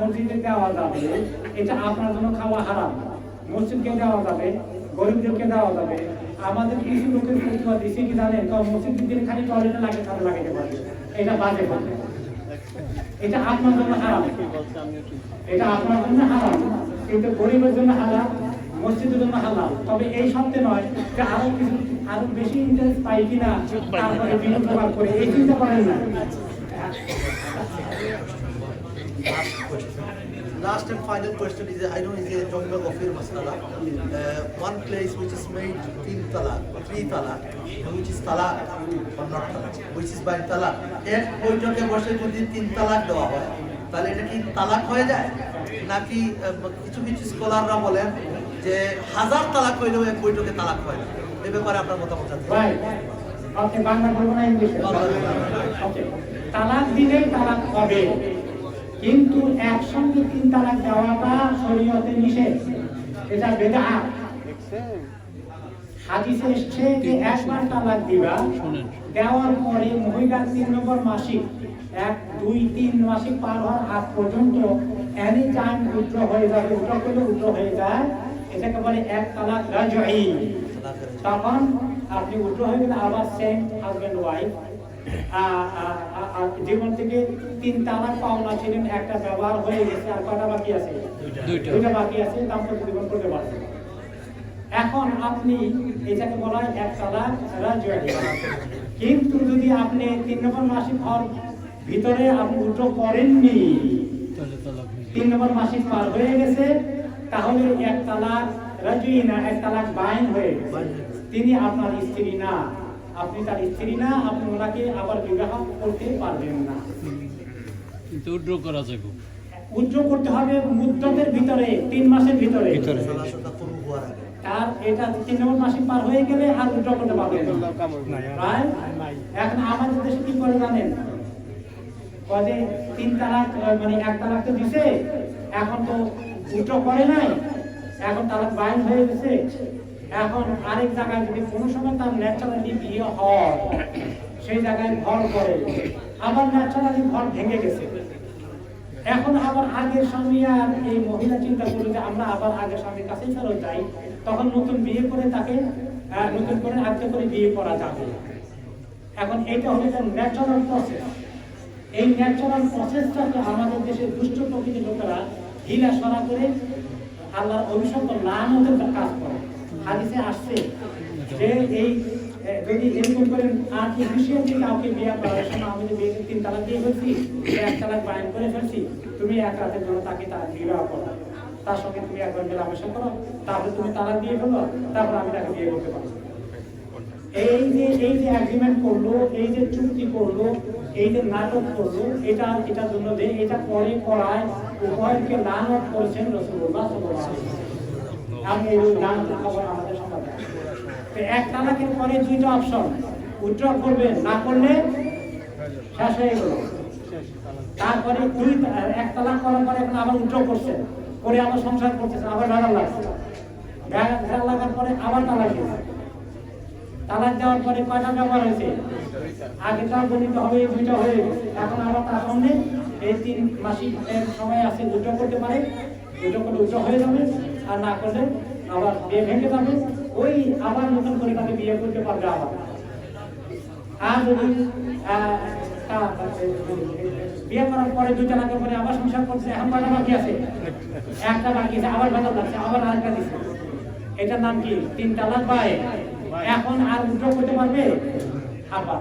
মসজিদে দেওয়া যাবে, এটা আপনার জন্য খাওয়া হারাম। মসজিদকে দেওয়া যাবে, গরিবদেরকে দেওয়া যাবে। আমাদের কিছু লোকের প্রতিভা দিচ্ছে কি জানেন? কারণ মসজিদ দিলে খালি টয়লেটে লাগে, তাহলে লাগাইতে পারবে। এটা বাজে কথা। এটা আপনার জন্য হারাম। এটা আপনার জন্য হারাম। কিন্তু গরিবের জন্য হারাম মসজিদের জন্য হালাল। তবে এই সপ্তাহে নয় যে আরও কিছু, আরও বেশি ইন্টারেস্ট পাই কিনা, তারপরে বিনোদ করে এই চিন্তা করেন না। Last and final question is, I know is a Jomba Gofir Masala. Uh, one place which is made teen talak, three talak, which is talak or not talak, which is by talak. এক বৈঠকে বসে যদি তিন তালাক দেওয়া হয় তাহলে এটা কি তালাক হয়ে যায় নাকি কিছু কিছু স্কলাররা বলেন যে হাজার তালাক হইলেও এক বৈঠকে তালাক হয় না এ ব্যাপারে আপনার মতামত জানতে আপনি বাংলা বলব না ইংলিশে তালাক দিলেই তালাক হবে কিন্তু একসঙ্গে তিন তালাক দেওয়াটা শরীয়তে নিষেধ। এটা বেদা হাদিসে এসছে যে একবার তালাক দিবা, দেওয়ার পরে মহিলার তিন নম্বর মাসিক, এক, দুই, তিন মাসিক পার হওয়ার আগ পর্যন্ত এনি টাইম উল্টো হয়ে যাবে উল্টো করলে হয়ে যায়, এটাকে বলে এক তালাক তখন আপনি উল্টো হয়ে গেলে আবার সেম হাজব্যান্ড ওয়াইফ জীবন থেকে তিন তালাক পাওনা ছিলেন একটা ব্যবহার হয়ে গেছে আর কটা বাকি আছে? দুইটা। বাকি আছে দাম্পত্য জীবন করতে পারবেন এখন আপনি এটাকে বলা হয় এক তালাক কিন্তু যদি আপনি তিন নম্বর মাসিক হওয়ার ভিতরে আপনি উল্টো করেননি। তিন নম্বর মাসিক পার হয়ে গেছে তাহলে এক তালাক রাজুই না এক তালাক বাইন হয়ে গেছে। তিনি আপনার স্ত্রী না। আপনি তার স্ত্রী না আপনি ওনাকে আবার বিবাহ করতে পারবেন না। কিন্তু উড্র করা যাবে। উজ্জ্বল করতে হবে মুদ্রতের ভিতরে তিন মাসের ভিতরে। তার এটা তিন নম্বর মাসিক পার হয়ে গেলে আর করতে পারবেন এখন আমাদের দেশে কি করে জানেন? কদে তিন তালাক মানে এক তালাক তো দিছে এখন তো উল্টো করে নাই এখন তালাক বাইন হয়ে গেছে। এখন আরেক জায়গায় যদি কোনো সময় তার ন্যাচারালি বিয়ে হয়, সেই জায়গায় ঘর করে, আবার ন্যাচারালি ঘর ভেঙে গেছে। এখন আবার আগের স্বামী আর এই মহিলা চিন্তা করল যে আমরা আবার আগের স্বামীর কাছে ফেরত যাই, তখন নতুন বিয়ে করে তাকে নতুন করে আজকে করে বিয়ে করা যাবে। এখন এটা হলো যে ন্যাচারাল প্রসেস এই ন্যাচারাল প্রসেসটাকে আমাদের দেশের দুষ্ট প্রকৃতির লোকেরা হিলা সরা করে আল্লাহর অভিশপ্ত লানতের কাজ করে হাদিসে আসছে যে এই এ, যদি এরকম করেন আর্টিফিশিয়াল যে কাউকে বিয়ে করার সময় আমি যে তিন তালাক দিয়ে ফেলছি এক তালাক বায়ন করে ফেলছি, তুমি এক রাতের জন্য তাকে তার বিবাহ করো। তার সঙ্গে তুমি একবার করো। তারপরে তুমি তালাক দিয়ে ফেলো, তারপর আমি তাকে বিয়ে করতে পারব। এই যে এই যে এগ্রিমেন্ট করল, এই যে চুক্তি করল, এই যে নাটক করল, এটা এটার জন্য যে এটা পরে করায়, উভয়কে লানত করেছেন রসুল্লাহ আমি এই খবর তো এক তালাকের পরে দুইটা অপশন উইথড্র করবেন না করলে শেষ হয়ে গেল। তারপরে দুই, এক তালাক করার পরে এখন আবার উইথড্র করছেন করে আবার সংসার করতেছেন আবার ভেড়া লাগছে। ভেড়া লাগার পরে আবার তালাক তালাক দেওয়ার পরে কয়টা ব্যবহার হয়েছে? আগেটা গণিত হবে দুইটা হয়ে এখন আবার তার সামনে এই তিন মাসিক সময় আছে, দুটো করতে পারে। দুটো করে দুটো হয়ে যাবে, আর না করলে আবার বিয়ে ভেঙে যাবে। ওই আবার নতুন করে তাকে বিয়ে করতে পারবে আবার। আর যদি বিয়ে করার পরে দুইটা লাগে পরে আবার সংসার করছে, এখন বাকি আছে? একটা বাকি আছে, আবার বেতন লাগছে আবার আরেকটা দিচ্ছে। এটার নাম কি? তিন তালাক এখন আর উদ্র করতে পারবে? আবার।